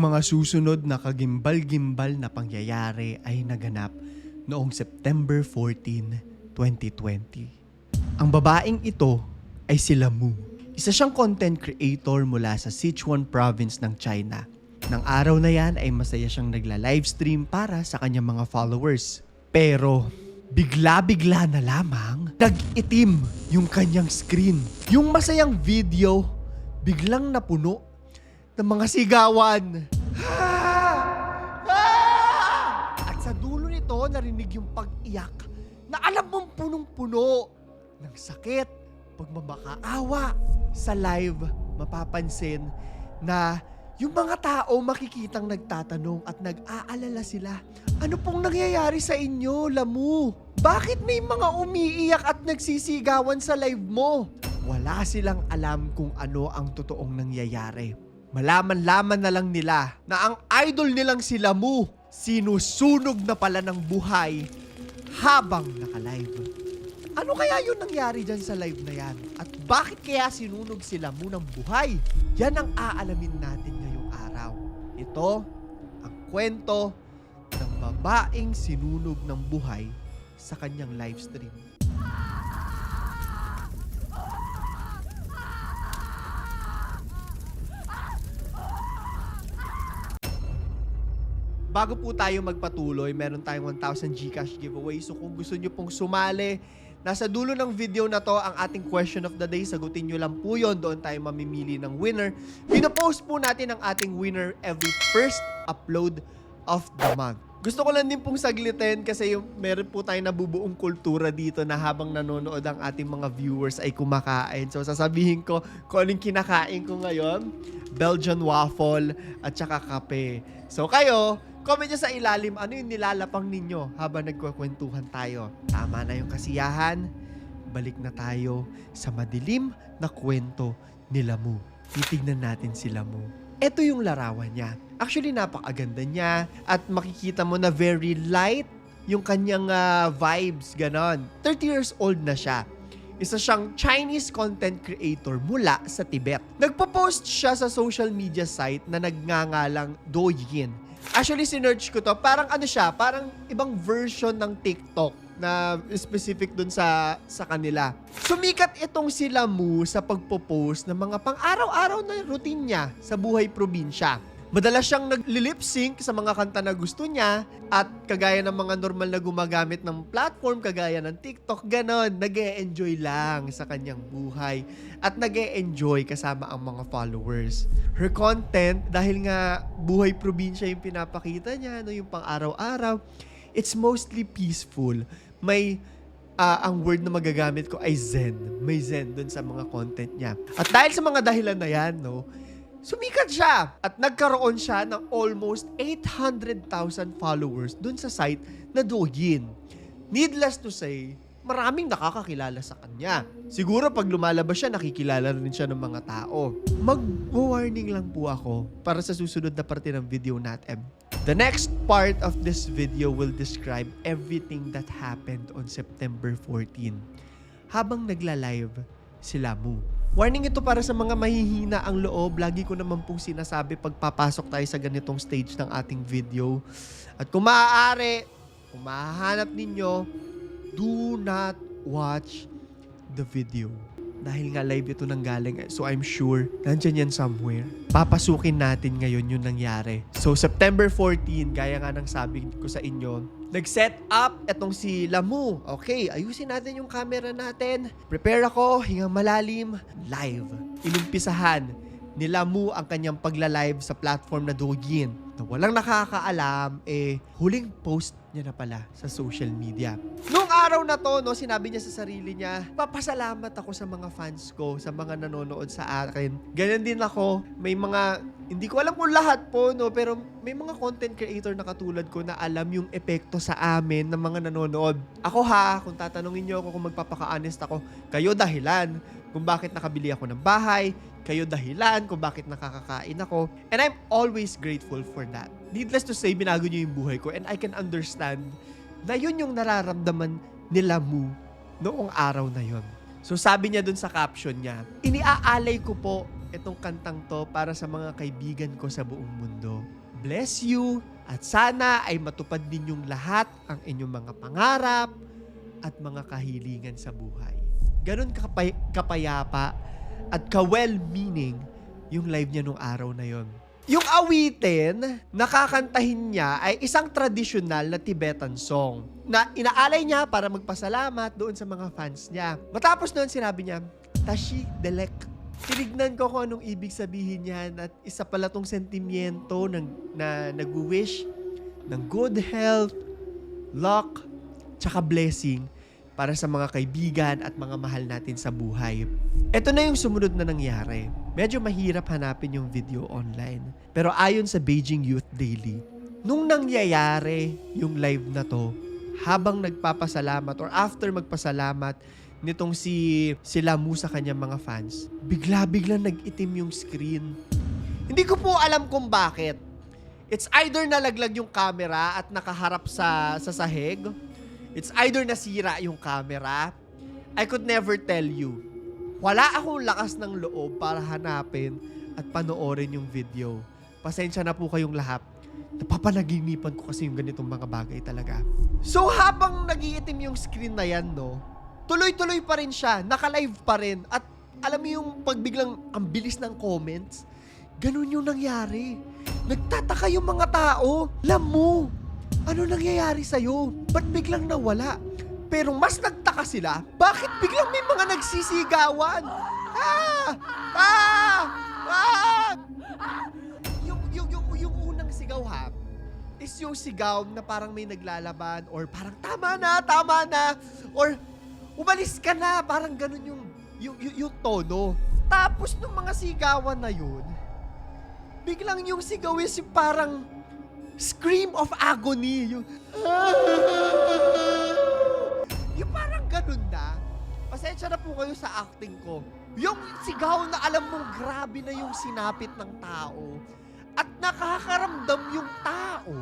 Mga susunod na kagimbal-gimbal na pangyayari ay naganap noong September 14, 2020. Ang babaeng ito ay si Lamu. Isa siyang content creator mula sa Sichuan province ng China. Nang araw na yan ay masaya siyang nagla-livestream para sa kanyang mga followers. Pero bigla-bigla na lamang nag-itim yung kanyang screen. Yung masayang video biglang napuno ng mga sigawan. At sa dulo nito, narinig yung pag-iyak na alam mong punong-puno ng sakit, pagmamakaawa. Sa live, mapapansin na yung mga tao makikitang nagtatanong at nag-aalala sila. Ano pong nangyayari sa inyo, Lamu? Bakit may mga umiiyak at nagsisigawan sa live mo? Wala silang alam kung ano ang totoong nangyayari. Malaman-laman na lang nila na ang idol nilang si Lamu sinusunog na pala ng buhay habang naka-live. Ano kaya yun nangyari dyan sa live na yan? At bakit kaya sinunog si Lamu ng buhay? Yan ang aalamin natin ngayong araw. Ito ang kwento ng babaeng sinunog ng buhay sa kanyang live stream. Bago po tayo magpatuloy, meron tayong 1,000 Gcash giveaway. So kung gusto nyo pong sumali, nasa dulo ng video na to ang ating question of the day. Sagutin nyo lang po yon Doon tayo mamimili ng winner. Pinopost po natin ang ating winner every first upload of the month. Gusto ko lang din pong saglitin kasi yung, meron po tayong nabubuong kultura dito na habang nanonood ang ating mga viewers ay kumakain. So sasabihin ko kung anong kinakain ko ngayon. Belgian waffle at saka kape. So kayo, comment nyo sa ilalim ano yung nilalapang ninyo habang nagkwakwentuhan tayo. Tama na yung kasiyahan. Balik na tayo sa madilim na kwento ni Lamu. Titignan natin si Lamu. Ito yung larawan niya. Actually, napakaganda niya at makikita mo na very light yung kanyang ah, vibes, ganon. 30 years old na siya. Isa siyang Chinese content creator mula sa Tibet. Nagpo-post siya sa social media site na nagngangalang Douyin. Actually, sinerch ko to. Parang ano siya, parang ibang version ng TikTok na specific dun sa sa kanila. Sumikat itong si Lamu sa pagpo-post ng mga pang-araw-araw na routine niya sa buhay probinsya. Madalas siyang nag-lip sync sa mga kanta na gusto niya at kagaya ng mga normal na gumagamit ng platform kagaya ng TikTok, ganon, nag enjoy lang sa kanyang buhay at nag enjoy kasama ang mga followers. Her content, dahil nga buhay probinsya yung pinapakita niya, no, yung pang-araw-araw, it's mostly peaceful. May ah, ang word na magagamit ko ay zen. May zen dun sa mga content niya. At dahil sa mga dahilan na yan, no, sumikat siya at nagkaroon siya ng almost 800,000 followers dun sa site na Douyin. Needless to say, maraming nakakakilala sa kanya. Siguro pag lumalabas siya, nakikilala rin siya ng mga tao. Mag-warning lang po ako para sa susunod na parte ng video natin. The next part of this video will describe everything that happened on September 14 habang nagla-live si Lamu. Warning ito para sa mga mahihina ang loob. Lagi ko naman pong sinasabi pag papasok tayo sa ganitong stage ng ating video. At kung maaari, kung mahahanap ninyo, do not watch the video. Dahil nga live ito nang galing, so I'm sure nandyan yan somewhere. Papasukin natin ngayon yung nangyari. So September 14, gaya nga ng sabi ko sa inyo, nag-set up etong si Lamu. Okay, ayusin natin yung camera natin. Prepare ako, hingang malalim, live. Inumpisahan ni Lamu ang kanyang pagla-live sa platform na Douyin. Na walang nakakaalam, eh, huling post niya na pala sa social media. Noong araw na to, no, sinabi niya sa sarili niya, papasalamat ako sa mga fans ko, sa mga nanonood sa akin. Ganyan din ako, may mga, hindi ko alam kung lahat po, no, pero may mga content creator na katulad ko na alam yung epekto sa amin ng mga nanonood. Ako ha, kung tatanungin niyo ako kung magpapaka-honest ako, kayo dahilan kung bakit nakabili ako ng bahay, kayo dahilan kung bakit nakakakain ako. And I'm always grateful for that. Needless to say, binago niyo yung buhay ko and I can understand na yun yung nararamdaman nila mo noong araw na yon. So sabi niya dun sa caption niya, iniaalay ko po itong kantang to para sa mga kaibigan ko sa buong mundo. Bless you at sana ay matupad ninyong lahat ang inyong mga pangarap at mga kahilingan sa buhay. Ganon kapay- kapayapa at ka-well-meaning yung live niya nung araw na yon. Yung awitin, nakakantahin niya ay isang tradisyonal na Tibetan song na inaalay niya para magpasalamat doon sa mga fans niya. Matapos noon, sinabi niya, Tashi Delek. Tinignan ko kung anong ibig sabihin niyan at isa pala tong sentimiento ng, na nag-wish ng good health, luck, tsaka blessing para sa mga kaibigan at mga mahal natin sa buhay. Ito na yung sumunod na nangyari. Medyo mahirap hanapin yung video online. Pero ayon sa Beijing Youth Daily, nung nangyayari yung live na to, habang nagpapasalamat or after magpasalamat nitong si si Lamu sa kanyang mga fans, bigla-bigla nag-itim yung screen. Hindi ko po alam kung bakit. It's either nalaglag yung camera at nakaharap sa sa sahig. It's either nasira yung camera. I could never tell you. Wala akong lakas ng loob para hanapin at panoorin yung video. Pasensya na po kayong lahat. Napapanaginipan ko kasi yung ganitong mga bagay talaga. So habang nagiitim yung screen na yan, no, tuloy-tuloy pa rin siya, naka-live pa rin. At alam mo yung pagbiglang ang bilis ng comments, ganun yung nangyari. Nagtataka yung mga tao. Alam mo, ano nangyayari sa'yo? Ba't biglang nawala? Pero mas nagtaka sila, bakit biglang may mga nagsisigawan? Ah! Ah! Ah! Yung, yung, yung, yung unang sigaw ha, is yung sigaw na parang may naglalaban or parang tama na, tama na, or umalis ka na, parang ganun yung, yung, yung, yung tono. Tapos nung mga sigawan na yun, biglang yung sigaw is yung parang scream of agony. Yung, yung parang ganun na. Pasensya na po kayo sa acting ko. Yung sigaw na alam mong grabe na yung sinapit ng tao at nakakaramdam yung tao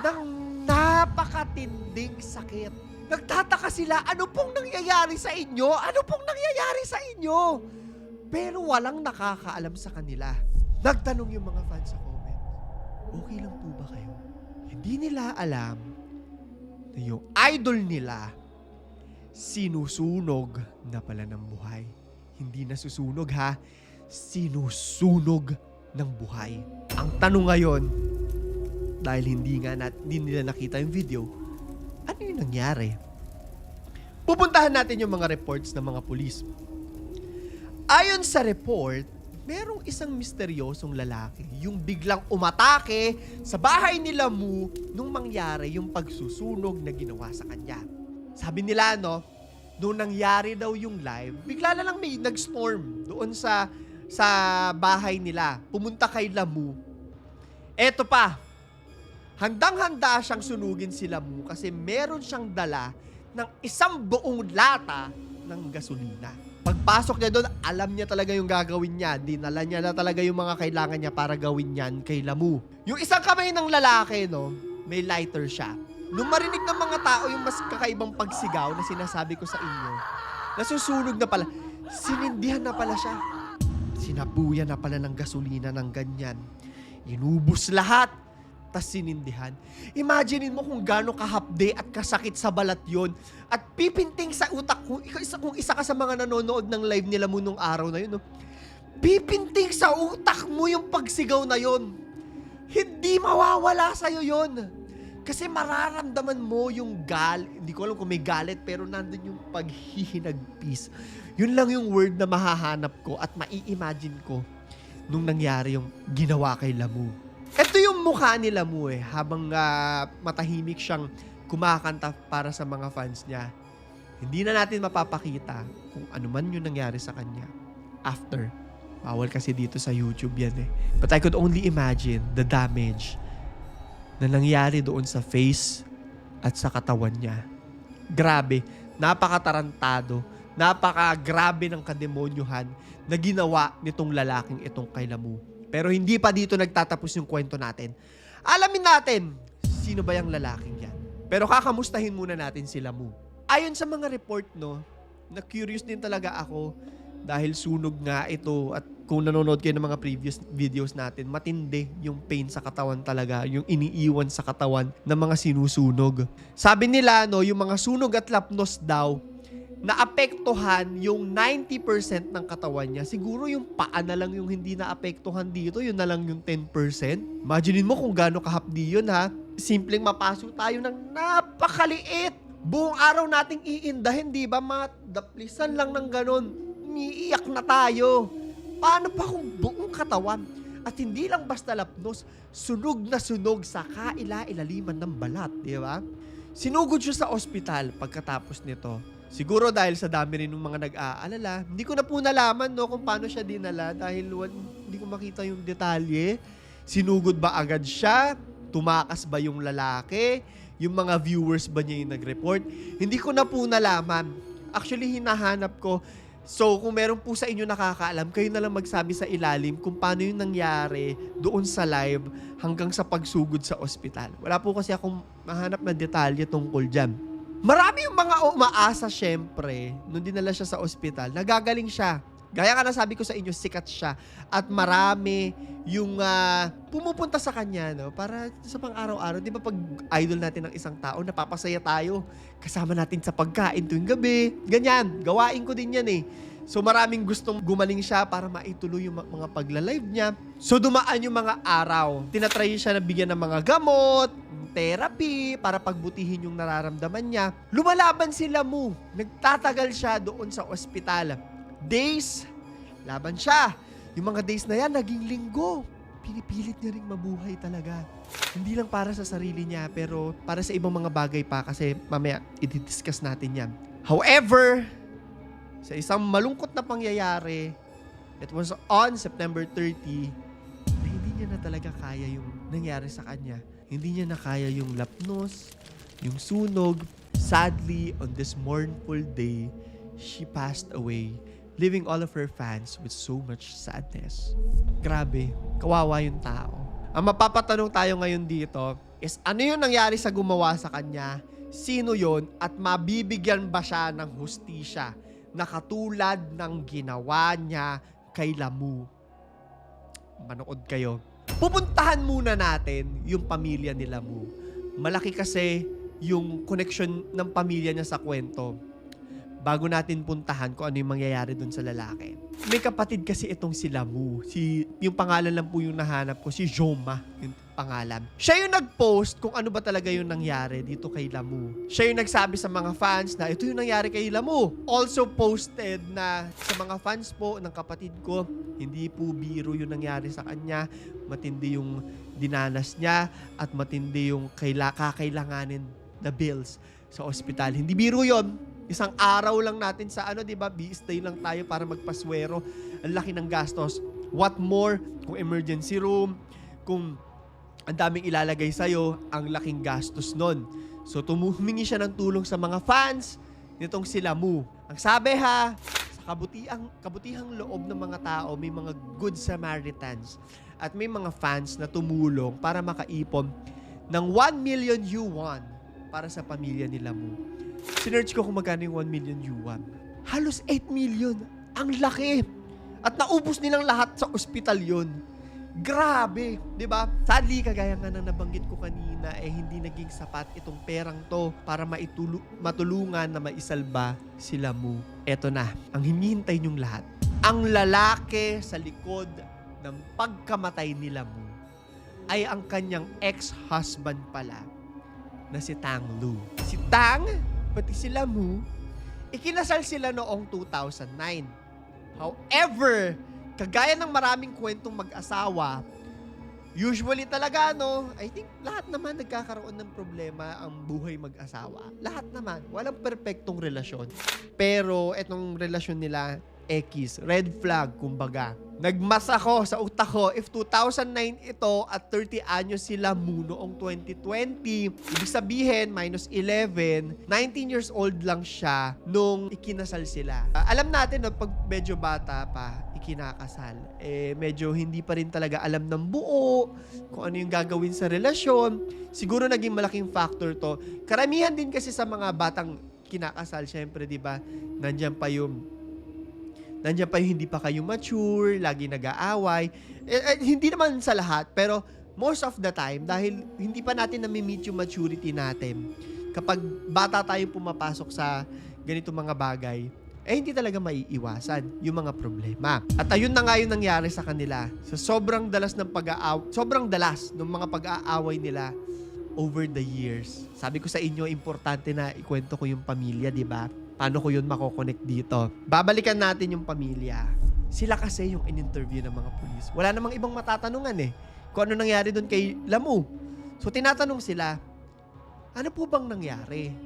ng napakatinding sakit. Nagtataka sila, ano pong nangyayari sa inyo? Ano pong nangyayari sa inyo? Pero walang nakakaalam sa kanila. Nagtanong yung mga fans comment, okay lang po ba kayo? Hindi nila alam na yung idol nila sinusunog na pala ng buhay. Hindi nasusunog ha, sinusunog ng buhay. Ang tanong ngayon, dahil hindi nga nat, hindi nila nakita yung video, ano yung nangyari? Pupuntahan natin yung mga reports ng mga pulis. Ayon sa report, merong isang misteryosong lalaki yung biglang umatake sa bahay nila Mu nung mangyari yung pagsusunog na ginawa sa kanya. Sabi nila, no, nung nangyari daw yung live, bigla na lang may nag-storm doon sa sa bahay nila. Pumunta kay Lamu. Eto pa, handang-handa siyang sunugin si Lamu kasi meron siyang dala ng isang buong lata ng gasolina. Pagpasok niya doon, alam niya talaga yung gagawin niya. Dinala niya na talaga yung mga kailangan niya para gawin yan kay Lamu. Yung isang kamay ng lalaki, no, may lighter siya. Nung marinig ng mga tao yung mas kakaibang pagsigaw na sinasabi ko sa inyo, nasusunog na pala, sinindihan na pala siya. Sinabuyan na pala ng gasolina ng ganyan. Inubos lahat, tas sinindihan. Imaginein mo kung gaano kahapde at kasakit sa balat yon at pipinting sa utak kung isa, kung isa ka sa mga nanonood ng live nila mo nung araw na yun, no? pipinting sa utak mo yung pagsigaw na yon. Hindi mawawala sa'yo yon. Kasi mararamdaman mo yung gal, hindi ko alam kung may galit, pero nandun yung paghihinagpis. Yun lang yung word na mahahanap ko at mai-imagine ko nung nangyari yung ginawa kay Lamu. Ito yung mukha ni Lamu eh, habang ah, matahimik siyang kumakanta para sa mga fans niya. Hindi na natin mapapakita kung ano man yung nangyari sa kanya after. Bawal kasi dito sa YouTube yan eh. But I could only imagine the damage na nangyari doon sa face at sa katawan niya. Grabe, napakatarantado, napakagrabe ng kademonyuhan na ginawa nitong lalaking itong kay Lamu. Pero hindi pa dito nagtatapos yung kwento natin. Alamin natin, sino ba yung lalaking yan? Pero kakamustahin muna natin si Lamu. Ayon sa mga report, no, na curious din talaga ako dahil sunog nga ito at kung nanonood kayo ng mga previous videos natin, matindi yung pain sa katawan talaga, yung iniiwan sa katawan ng mga sinusunog. Sabi nila, no, yung mga sunog at lapnos daw, naapektuhan yung 90% ng katawan niya. Siguro yung paa na lang yung hindi naapektuhan dito, yun na lang yung 10%. Imaginin mo kung gaano kahapdi yun ha. Simpleng mapaso tayo ng napakaliit. Buong araw nating iindahin, di ba? Mga daplisan lang ng ganon. Umiiyak na tayo. Paano pa kung buong katawan? At hindi lang basta lapnos, sunog na sunog sa kaila-ilaliman ng balat, di ba? Sinugod siya sa ospital pagkatapos nito. Siguro dahil sa dami rin ng mga nag-aalala, hindi ko na po nalaman no, kung paano siya dinala dahil wan- hindi ko makita yung detalye. Sinugod ba agad siya? Tumakas ba yung lalaki? Yung mga viewers ba niya yung nag-report? Hindi ko na po nalaman. Actually, hinahanap ko. So, kung meron po sa inyo nakakaalam, kayo na lang magsabi sa ilalim kung paano yung nangyari doon sa live hanggang sa pagsugod sa ospital. Wala po kasi akong mahanap na detalye tungkol dyan. Marami yung mga umaasa, syempre, nung dinala siya sa ospital, nagagaling siya. Gaya ka na sabi ko sa inyo, sikat siya. At marami yung ah, pumupunta sa kanya, no? Para sa pang-araw-araw, di ba pag idol natin ng isang tao, napapasaya tayo. Kasama natin sa pagkain tuwing gabi. Ganyan, gawain ko din yan eh. So maraming gustong gumaling siya para maituloy yung mga pagla-live niya. So dumaan yung mga araw. Tinatry siya na bigyan ng mga gamot, therapy, para pagbutihin yung nararamdaman niya. Lumalaban sila mo. Nagtatagal siya doon sa ospital. Days, laban siya. Yung mga days na yan, naging linggo. Pinipilit niya ring mabuhay talaga. Hindi lang para sa sarili niya, pero para sa ibang mga bagay pa kasi mamaya i-discuss natin yan. However, sa isang malungkot na pangyayari, it was on September 30, na hindi niya na talaga kaya yung nangyari sa kanya. Hindi niya na kaya yung lapnos, yung sunog. Sadly, on this mournful day, she passed away, leaving all of her fans with so much sadness. Grabe, kawawa yung tao. Ang mapapatanong tayo ngayon dito is ano yung nangyari sa gumawa sa kanya, sino yon at mabibigyan ba siya ng hustisya na katulad ng ginawa niya kay Lamu. Manood kayo. Pupuntahan muna natin yung pamilya ni Lamu. Malaki kasi yung connection ng pamilya niya sa kwento bago natin puntahan kung ano yung mangyayari dun sa lalaki. May kapatid kasi itong si Lamu. Si, yung pangalan lang po yung nahanap ko, si Joma, yung pangalan. Siya yung nag-post kung ano ba talaga yung nangyari dito kay Lamu. Siya yung nagsabi sa mga fans na ito yung nangyari kay Lamu. Also posted na sa mga fans po ng kapatid ko, hindi po biro yung nangyari sa kanya. Matindi yung dinanas niya at matindi yung kaila, kakailanganin na bills sa ospital. Hindi biro yon Isang araw lang natin sa ano, 'di ba? B-stay lang tayo para magpaswero. Ang laki ng gastos. What more kung emergency room, kung ang daming ilalagay sa'yo, ang laking gastos nun. So, tumumingi siya ng tulong sa mga fans nitong sila Mu. Ang sabi ha, sa kabutihang, kabutihang loob ng mga tao, may mga good Samaritans at may mga fans na tumulong para makaipon ng 1 million yuan para sa pamilya nila Mu. Sinerch ko kung magkano yung 1 million yuan. Halos 8 million. Ang laki. At naubos nilang lahat sa ospital yon. Grabe, 'di ba? Sadly, kagaya nga ng nabanggit ko kanina, eh hindi naging sapat itong perang to para maitulu- matulungan na maisalba sila mo. Eto na, ang hinihintay niyong lahat. Ang lalaki sa likod ng pagkamatay nila mo ay ang kanyang ex-husband pala na si Tang Lu. Si Tang, pati sila Mu, ikinasal sila noong 2009. However, kagaya ng maraming kwentong mag-asawa, usually talaga, no, I think lahat naman nagkakaroon ng problema ang buhay mag-asawa. Lahat naman. Walang perpektong relasyon. Pero etong relasyon nila, X, red flag, kumbaga. Nagmas ako sa utak ko, if 2009 ito at 30 anyos sila mu noong 2020, ibig sabihin, minus 11, 19 years old lang siya nung ikinasal sila. Ah, alam natin, no, pag medyo bata pa, ikinakasal, eh, medyo hindi pa rin talaga alam ng buo kung ano yung gagawin sa relasyon. Siguro naging malaking factor to. Karamihan din kasi sa mga batang kinakasal, syempre, di ba, nandyan pa yung Nandiyan pa yung hindi pa kayo mature, lagi nag-aaway. Eh, eh, hindi naman sa lahat, pero most of the time, dahil hindi pa natin nami-meet yung maturity natin, kapag bata tayo pumapasok sa ganito mga bagay, eh hindi talaga maiiwasan yung mga problema. At ayun na nga yung nangyari sa kanila. Sa sobrang dalas ng pag-aaw, sobrang dalas ng mga pag-aaway nila over the years. Sabi ko sa inyo, importante na ikwento ko yung pamilya, di ba? Paano ko yun makokonect dito? Babalikan natin yung pamilya. Sila kasi yung in-interview ng mga pulis. Wala namang ibang matatanungan eh. Kung ano nangyari doon kay Lamu. So tinatanong sila, ano po bang nangyari?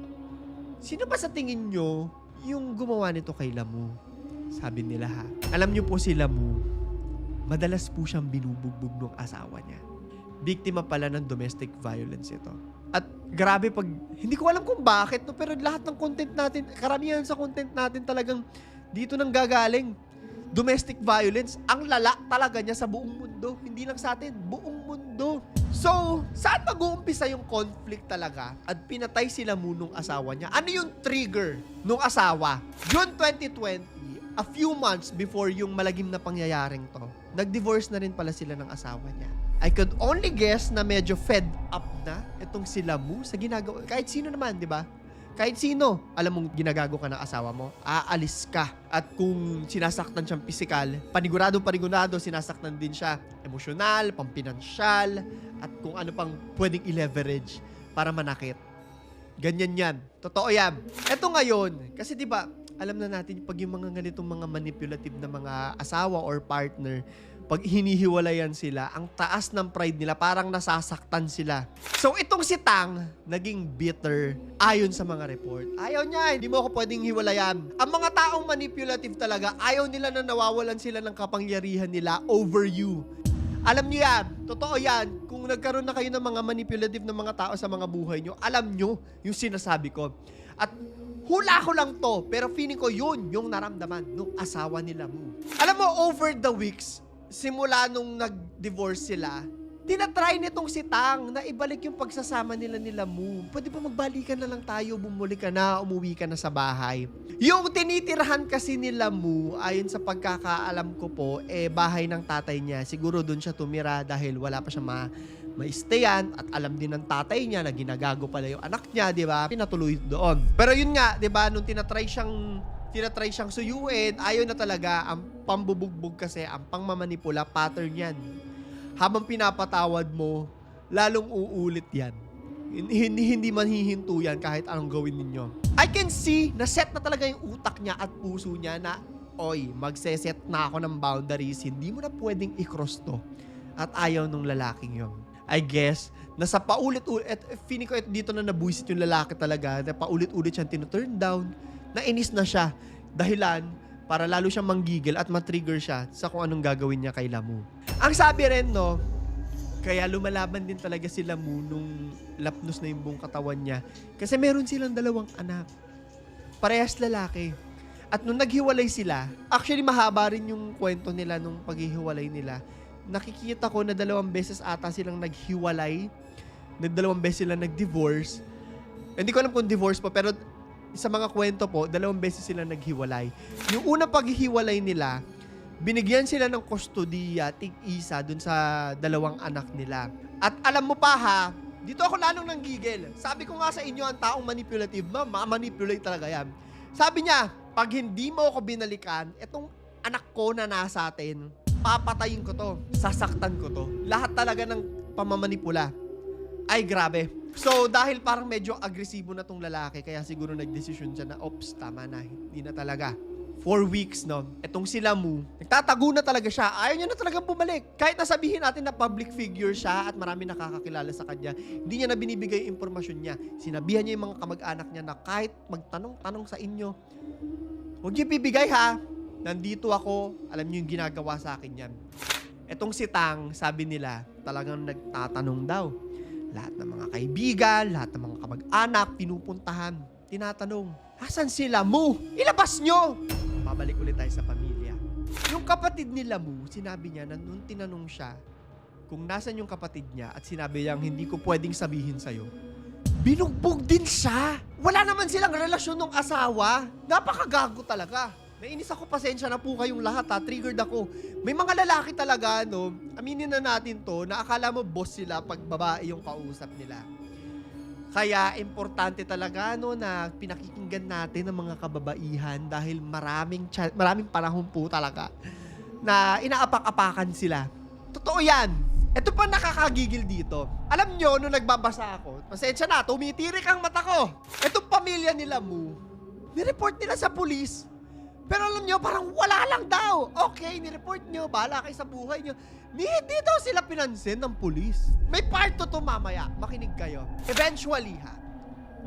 Sino ba sa tingin nyo yung gumawa nito kay Lamu? Sabi nila ha. Alam nyo po si Lamu, madalas po siyang binubugbog ng asawa niya. Biktima pala ng domestic violence ito. At grabe pag, hindi ko alam kung bakit, no, pero lahat ng content natin, karamihan sa content natin talagang dito nang gagaling. Domestic violence, ang lala talaga niya sa buong mundo. Hindi lang sa atin, buong mundo. So, saan mag-uumpisa yung conflict talaga at pinatay sila mo nung asawa niya? Ano yung trigger nung asawa? June 2020, a few months before yung malagim na pangyayaring to, nag-divorce na rin pala sila ng asawa niya. I could only guess na medyo fed up na itong sila mo sa ginagawa. Kahit sino naman, di ba? Kahit sino, alam mong ginagago ka ng asawa mo, aalis ka. At kung sinasaktan siyang pisikal, panigurado-panigurado, sinasaktan din siya emosyonal, pampinansyal, at kung ano pang pwedeng i-leverage para manakit. Ganyan yan. Totoo yan. Eto ngayon, kasi di ba alam na natin pag yung mga ganitong mga manipulative na mga asawa or partner, pag hinihiwalayan sila, ang taas ng pride nila, parang nasasaktan sila. So itong si Tang, naging bitter ayon sa mga report. Ayaw niya, hindi mo ako pwedeng hiwalayan. Ang mga taong manipulative talaga, ayaw nila na nawawalan sila ng kapangyarihan nila over you. Alam niyo yan, totoo yan. Kung nagkaroon na kayo ng mga manipulative na mga tao sa mga buhay niyo, alam niyo yung sinasabi ko. At hula ko lang to, pero feeling ko yun yung naramdaman nung asawa nila mo. Alam mo, over the weeks, simula nung nag-divorce sila, tinatry nitong si Tang na ibalik yung pagsasama nila nila mo. Pwede ba magbalikan na lang tayo, bumuli ka na, umuwi ka na sa bahay. Yung tinitirahan kasi nila mo, ayon sa pagkakaalam ko po, eh bahay ng tatay niya. Siguro doon siya tumira dahil wala pa siya ma maistayan at alam din ng tatay niya na ginagago pala yung anak niya, di ba? Pinatuloy doon. Pero yun nga, di ba, nung tinatry siyang tinatry siyang suyuin, ayaw na talaga, ang pambubugbog kasi, ang pangmamanipula, pattern yan. Habang pinapatawad mo, lalong uulit yan. Hindi, hindi man hihinto yan kahit anong gawin ninyo. I can see na set na talaga yung utak niya at puso niya na, oy, magseset na ako ng boundaries, hindi mo na pwedeng i-cross to. At ayaw nung lalaking yun. I guess, nasa paulit-ulit, feeling ko ito dito na nabuisit yung lalaki talaga, na paulit-ulit siyang tinuturn down, nainis na siya. Dahilan, para lalo siyang manggigil at matrigger siya sa kung anong gagawin niya kay Lamu. Ang sabi rin, no, kaya lumalaban din talaga si Lamu nung lapnos na yung buong katawan niya. Kasi meron silang dalawang anak. Parehas lalaki. At nung naghiwalay sila, actually mahaba rin yung kwento nila nung paghihiwalay nila. Nakikita ko na dalawang beses ata silang naghiwalay. Na dalawang beses sila nag-divorce. Hindi ko alam kung divorce pa, pero sa mga kwento po, dalawang beses sila naghiwalay. Yung unang paghihiwalay nila, binigyan sila ng kustodiya, tig-isa, dun sa dalawang anak nila. At alam mo pa ha, dito ako lalong nanggigil. Sabi ko nga sa inyo, ang taong manipulative, ma, ma-manipulate talaga yan. Sabi niya, pag hindi mo ako binalikan, itong anak ko na nasa atin, papatayin ko to, sasaktan ko to. Lahat talaga ng pamamanipula. Ay, grabe. So, dahil parang medyo agresibo na tong lalaki, kaya siguro nagdesisyon siya na, ops, tama na, hindi na talaga. Four weeks, no? Etong sila mo, nagtatago na talaga siya. Ayaw niya na talagang bumalik. Kahit nasabihin natin na public figure siya at marami nakakakilala sa kanya, hindi niya na binibigay yung impormasyon niya. Sinabihan niya yung mga kamag-anak niya na kahit magtanong-tanong sa inyo, huwag niyo bibigay ha. Nandito ako, alam niyo yung ginagawa sa akin yan. Etong si Tang, sabi nila, talagang nagtatanong daw. Lahat ng mga kaibigan, lahat ng mga kamag-anak, pinupuntahan, tinatanong, asan sila mo? Ilabas nyo! Babalik ulit tayo sa pamilya. Yung kapatid nila mo, sinabi niya na nung tinanong siya kung nasan yung kapatid niya at sinabi niyang hindi ko pwedeng sabihin sa'yo, binugbog din siya. Wala naman silang relasyon ng asawa. Napakagago talaga. Nainis ako, pasensya na po kayong lahat ha. Triggered ako. May mga lalaki talaga, no? Aminin na natin to, na akala mo boss sila pag babae yung kausap nila. Kaya importante talaga no na pinakikinggan natin ang mga kababaihan dahil maraming maraming panahon po talaga na inaapak-apakan sila. Totoo 'yan. Ito pa nakakagigil dito. Alam nyo, nung nagbabasa ako, pasensya na, tumitirik ang mata ko. Itong pamilya nila mo, nireport nila sa pulis. Pero alam nyo, parang wala lang daw. Okay, nireport nyo, bahala kayo sa buhay nyo. Ni, di daw sila pinansin ng pulis. May part to mamaya, makinig kayo. Eventually ha,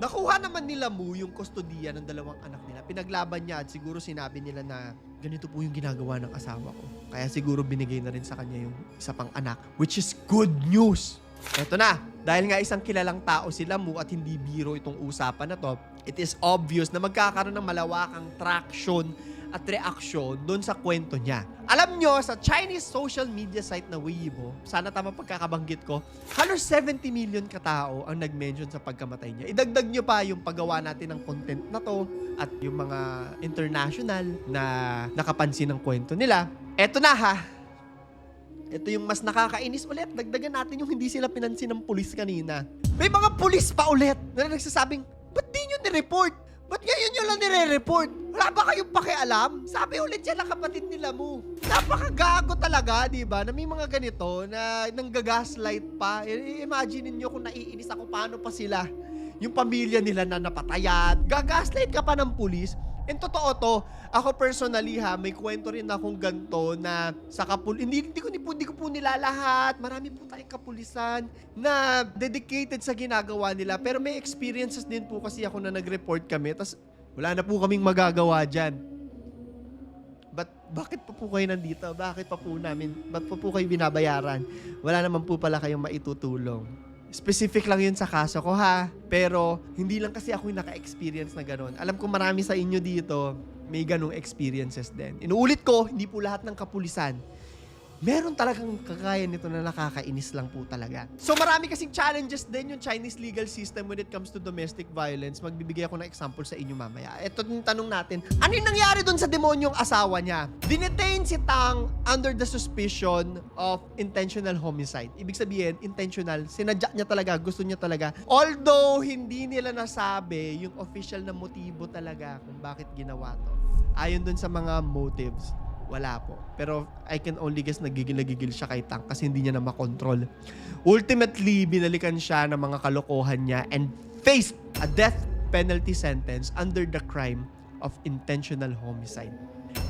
nakuha naman nila mo yung kustodiya ng dalawang anak nila. Pinaglaban niya at siguro sinabi nila na ganito po yung ginagawa ng asawa ko. Kaya siguro binigay na rin sa kanya yung isa pang anak, which is good news. Eto na, dahil nga isang kilalang tao sila mo at hindi biro itong usapan na to, it is obvious na magkakaroon ng malawakang traction at reaksyon doon sa kwento niya. Alam nyo, sa Chinese social media site na Weibo, sana tama pagkakabanggit ko, halos 70 million katao ang nag-mention sa pagkamatay niya. Idagdag nyo pa yung paggawa natin ng content na to at yung mga international na nakapansin ng kwento nila. Eto na ha, ito yung mas nakakainis ulit. Dagdagan natin yung hindi sila pinansin ng pulis kanina. May mga pulis pa ulit na nagsasabing, ba't di nyo nireport? Ba't ngayon nyo lang nire-report? Wala ba kayong pakialam? Sabi ulit yan ng kapatid nila mo. Napakagago talaga, di ba? Na may mga ganito na nanggagaslight pa. Imagine niyo kung naiinis ako, paano pa sila? Yung pamilya nila na napatayan. Gagaslight ka pa ng pulis. And totoo to, ako personally ha, may kwento rin akong ganto na sa kapul... Hindi, hindi, ko, hindi, po, ko po nila lahat. Marami po tayong kapulisan na dedicated sa ginagawa nila. Pero may experiences din po kasi ako na nag-report kami. Tapos wala na po kaming magagawa dyan. But bakit pa po kayo nandito? Bakit pa po namin, ba't pa po kayo binabayaran? Wala naman po pala kayong maitutulong. Specific lang yun sa kaso ko ha. Pero hindi lang kasi ako yung naka-experience na ganun. Alam ko marami sa inyo dito may ganung experiences din. Inuulit ko, hindi po lahat ng kapulisan meron talagang kagaya nito na nakakainis lang po talaga. So marami kasing challenges din yung Chinese legal system when it comes to domestic violence. Magbibigay ako ng example sa inyo mamaya. Ito yung tanong natin, ano yung nangyari dun sa demonyong asawa niya? Dinetain si Tang under the suspicion of intentional homicide. Ibig sabihin, intentional. Sinadya niya talaga, gusto niya talaga. Although, hindi nila nasabi yung official na motibo talaga kung bakit ginawa to. Ayon dun sa mga motives. Wala po. Pero I can only guess nagigil na gigil siya kay Tank kasi hindi niya na makontrol. Ultimately, binalikan siya ng mga kalokohan niya and faced a death penalty sentence under the crime of intentional homicide.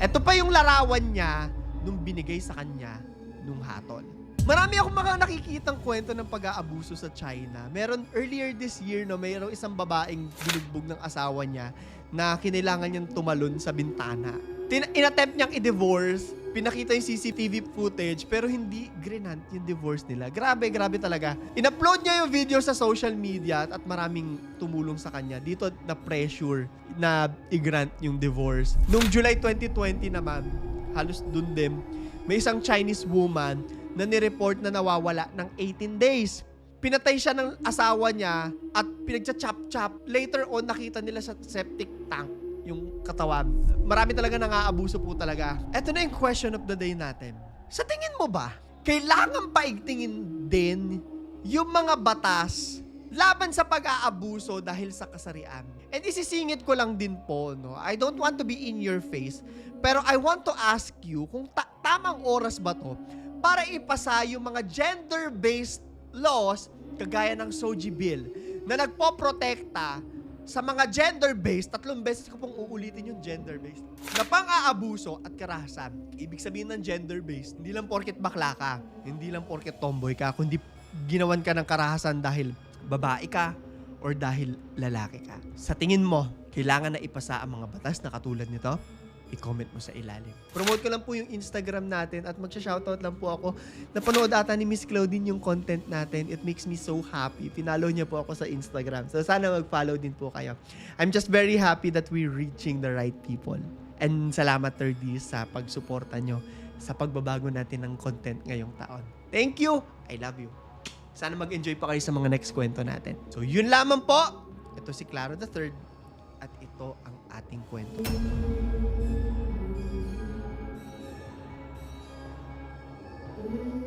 Ito pa yung larawan niya nung binigay sa kanya nung hatol. Marami akong mga nakikitang kwento ng pag-aabuso sa China. Meron earlier this year, no, mayroong isang babaeng binugbog ng asawa niya na kinailangan niyang tumalon sa bintana. Tin- inattempt niyang i-divorce, pinakita yung CCTV footage, pero hindi grinant yung divorce nila. Grabe, grabe talaga. In-upload niya yung video sa social media at maraming tumulong sa kanya. Dito na pressure na i-grant yung divorce. Noong July 2020 naman, halos dun din, may isang Chinese woman na nireport na nawawala ng 18 days. Pinatay siya ng asawa niya at pinagcha-chop-chop. Later on, nakita nila sa septic tank yung katawan. Marami talaga nang-aabuso po talaga. Ito na yung question of the day natin. Sa tingin mo ba, kailangan paigtingin din yung mga batas laban sa pag-aabuso dahil sa kasarian. And isisingit ko lang din po, no? I don't want to be in your face, pero I want to ask you kung ta- tamang oras ba to para ipasa yung mga gender-based laws kagaya ng SOGI Bill na nagpoprotekta sa mga gender-based, tatlong beses ko pong uulitin yung gender-based, na pang-aabuso at karahasan. Ibig sabihin ng gender-based, hindi lang porket bakla ka, hindi lang porket tomboy ka, kundi ginawan ka ng karahasan dahil babae ka or dahil lalaki ka. Sa tingin mo, kailangan na ipasa ang mga batas na katulad nito? I-comment mo sa ilalim. Promote ko lang po yung Instagram natin at magsha-shoutout lang po ako. Napanood ata ni Miss Claudine yung content natin. It makes me so happy. Pinalo niya po ako sa Instagram. So sana mag-follow din po kayo. I'm just very happy that we're reaching the right people. And salamat, Thirdies, sa pagsuporta nyo sa pagbabago natin ng content ngayong taon. Thank you! I love you. Sana mag-enjoy pa kayo sa mga next kwento natin. So yun lamang po. Ito si Claro the Third at ito ang ating kwento. you.